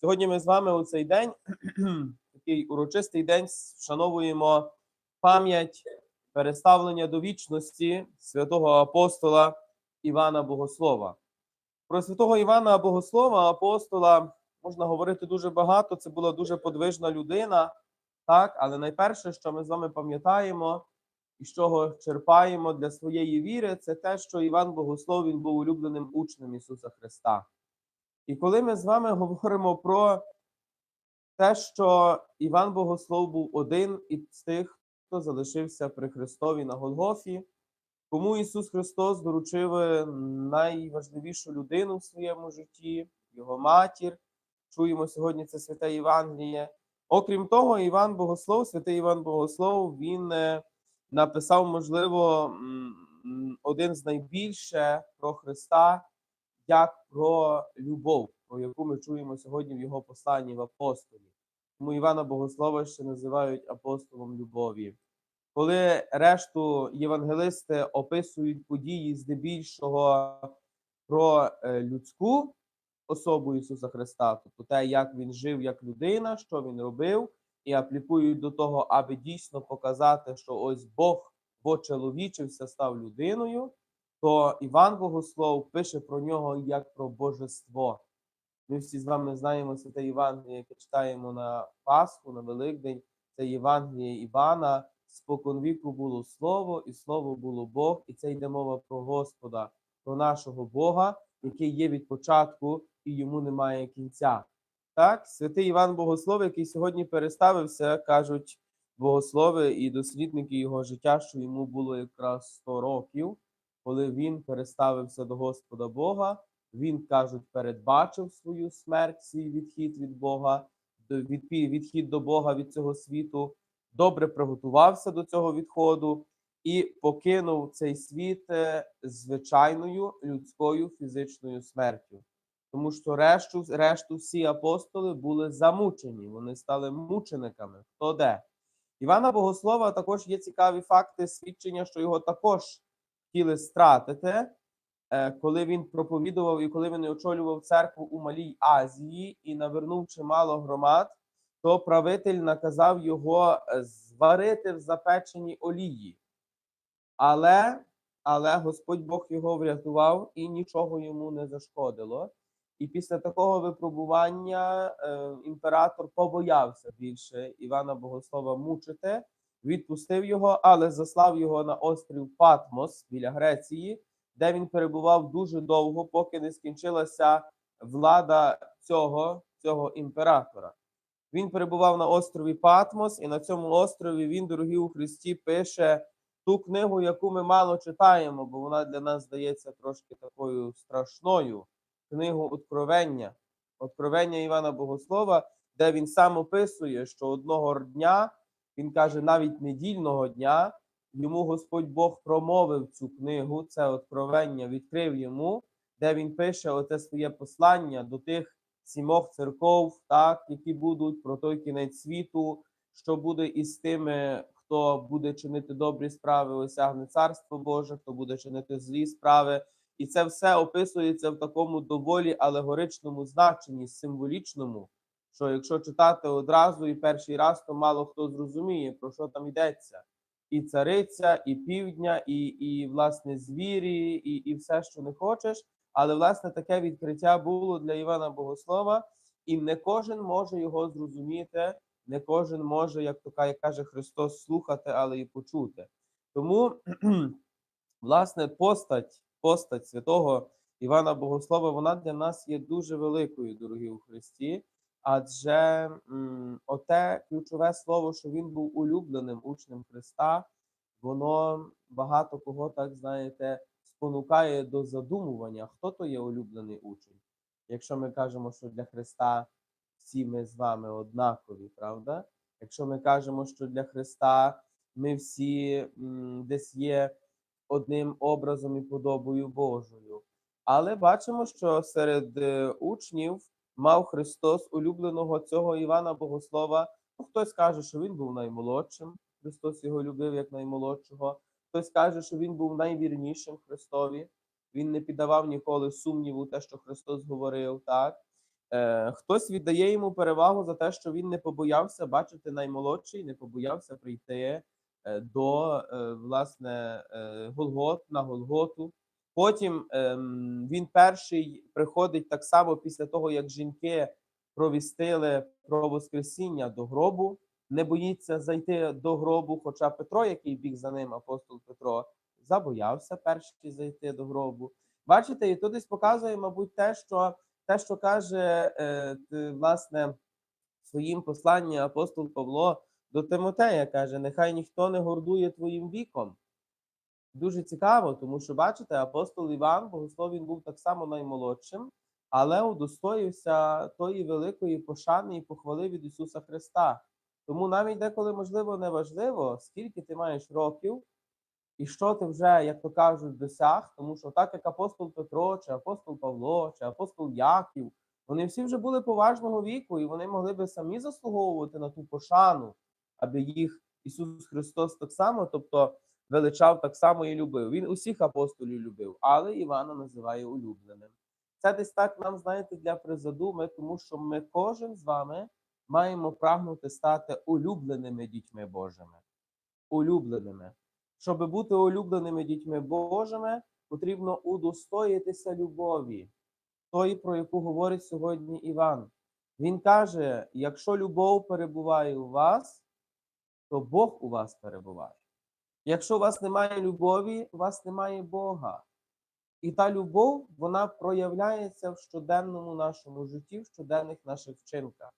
Сьогодні ми з вами у цей день, такий урочистий день, вшановуємо пам'ять переставлення до вічності святого апостола Івана Богослова. Про святого Івана Богослова, апостола, можна говорити дуже багато. Це була дуже подвижна людина, так, але найперше, що ми з вами пам'ятаємо і з чого черпаємо для своєї віри, це те, що Іван Богослов він був улюбленим учнем Ісуса Христа. І коли ми з вами говоримо про те, що Іван Богослов був один із тих, хто залишився при Христові на Голгофі, кому Ісус Христос доручив найважливішу людину в своєму житті, його матір. Чуємо сьогодні це святе Євангеліє. Окрім того, Іван Богослов, святий Іван Богослов, він е, написав, можливо, один з найбільше про Христа, як про любов, про яку ми чуємо сьогодні в його посланні в апостолі. Тому Івана Богослова ще називають апостолом любові. Коли решту євангелисти описують події здебільшого про е, людську особу Ісуса Христа, тобто те, як Він жив як людина, що Він робив, і аплікують до того, аби дійсно показати, що ось Бог почеловічився, став людиною, то Іван Богослов пише про нього як про божество. Ми всі з вами знаємо святе Євангеліє, яке читаємо на Пасху, на Великдень. Це Євангеліє Івана. Спокон віку було слово, і слово було Бог, і це йде мова про Господа, про нашого Бога, який є від початку і йому немає кінця. Так, святий Іван Богослов, який сьогодні переставився, кажуть богослови і дослідники його життя, що йому було якраз 100 років, коли він переставився до Господа Бога. Він кажуть, передбачив свою смерть, свій відхід від Бога, від- відхід до Бога від цього світу, добре приготувався до цього відходу і покинув цей світ е, звичайною людською фізичною смертю. Тому що решту, решту всі апостоли були замучені, вони стали мучениками. Хто де? Івана Богослова також є цікаві факти свідчення, що його також хотіли стратити, е, коли він проповідував і коли він очолював церкву у Малій Азії і навернув чимало громад, то правитель наказав його е, зварити в запеченій олії. Але, але Господь Бог його врятував і нічого йому не зашкодило. І після такого випробування е, імператор побоявся більше Івана Богослова мучити, відпустив його, але заслав його на острів Патмос біля Греції, де він перебував дуже довго, поки не скінчилася влада цього, цього імператора. Він перебував на острові Патмос, і на цьому острові він, дорогі у Христі, пише ту книгу, яку ми мало читаємо, бо вона для нас здається трошки такою страшною книгу Откровення, Откровення Івана Богослова, де він сам описує, що одного дня, він каже, навіть недільного дня, йому Господь Бог промовив цю книгу, це откровення, відкрив йому, де він пише оце своє послання до тих сімох церков, так, які будуть про той кінець світу, що буде із тими, хто буде чинити добрі справи, осягне царство Боже, хто буде чинити злі справи. І це все описується в такому доволі алегоричному значенні, символічному, що якщо читати одразу і перший раз, то мало хто зрозуміє, про що там йдеться. І цариця, і півдня, і, і власне звірі, і, і все, що не хочеш. Але власне таке відкриття було для Івана Богослова, і не кожен може його зрозуміти, не кожен може, як то каже Христос, слухати, але і почути. Тому, власне, постать, постать святого Івана Богослова, вона для нас є дуже великою, дорогі у Христі. Адже оте ключове слово, що він був улюбленим учнем Христа, воно багато кого, так знаєте, спонукає до задумування, хто то є улюблений учень. Якщо ми кажемо, що для Христа всі ми з вами однакові, правда? Якщо ми кажемо, що для Христа ми всі м, десь є одним образом і подобою Божою. Але бачимо, що серед е, учнів мав Христос улюбленого цього Івана Богослова. Ну, хтось каже, що він був наймолодшим, Христос його любив як наймолодшого. Хтось каже, що він був найвірнішим Христові. Він не піддавав ніколи сумніву те, що Христос говорив, так? Е, хтось віддає йому перевагу за те, що він не побоявся бачити наймолодший, не побоявся прийти е, до е, власне е, Голгот на Голготу. Потім ем, він перший приходить так само після того, як жінки провістили про Воскресіння до гробу, не боїться зайти до гробу. Хоча Петро, який біг за ним, апостол Петро, забоявся перший зайти до гробу. Бачите, і тут десь показує, мабуть, те, що те, що каже е, власне своїм посланні апостол Павло до Тимотея, каже: нехай ніхто не гордує твоїм віком. Дуже цікаво, тому що бачите, апостол Іван, богослов, він був так само наймолодшим, але удостоївся тої великої пошани і похвали від Ісуса Христа. Тому навіть деколи, можливо, не важливо, скільки ти маєш років, і що ти вже, як то кажуть, досяг, тому що так як апостол Петро, чи апостол Павло, чи апостол Яків, вони всі вже були поважного віку, і вони могли би самі заслуговувати на ту пошану, аби їх Ісус Христос так само, тобто величав так само і любив. Він усіх апостолів любив, але Івана називає улюбленим. Це десь так нам, знаєте, для призадуми, тому що ми кожен з вами маємо прагнути стати улюбленими дітьми Божими. Улюбленими. Щоб бути улюбленими дітьми Божими, потрібно удостоїтися любові, тої, про яку говорить сьогодні Іван. Він каже: якщо любов перебуває у вас, то Бог у вас перебуває. Якщо у вас немає любові, у вас немає Бога. І та любов, вона проявляється в щоденному нашому житті, в щоденних наших вчинках.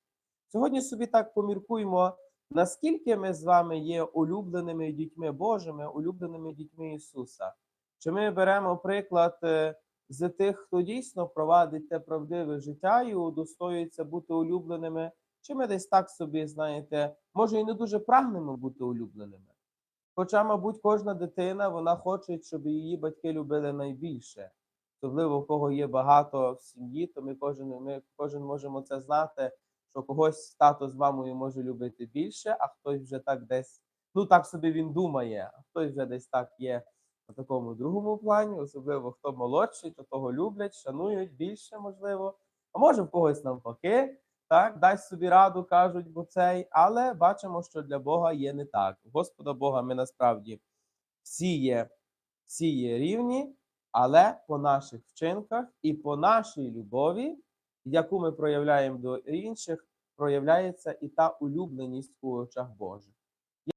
Сьогодні собі так поміркуємо, наскільки ми з вами є улюбленими дітьми Божими, улюбленими дітьми Ісуса. Чи ми беремо приклад е, з тих, хто дійсно провадить те правдиве життя і удостоюється бути улюбленими, чи ми десь так собі, знаєте, може і не дуже прагнемо бути улюбленими. Хоча, мабуть, кожна дитина вона хоче, щоб її батьки любили найбільше. Особливо, в кого є багато в сім'ї, то ми кожен, ми кожен можемо це знати, що когось тато з мамою може любити більше, а хтось вже так десь, ну так собі він думає, а хтось вже десь так є на такому другому плані, особливо хто молодший, то того люблять, шанують більше, можливо. А може в когось навпаки, так, дасть собі раду, кажуть, бо цей, але бачимо, що для Бога є не так. Господа Бога ми насправді всі є, всі є рівні, але по наших вчинках і по нашій любові, яку ми проявляємо до інших, проявляється і та улюбленість у очах Божих.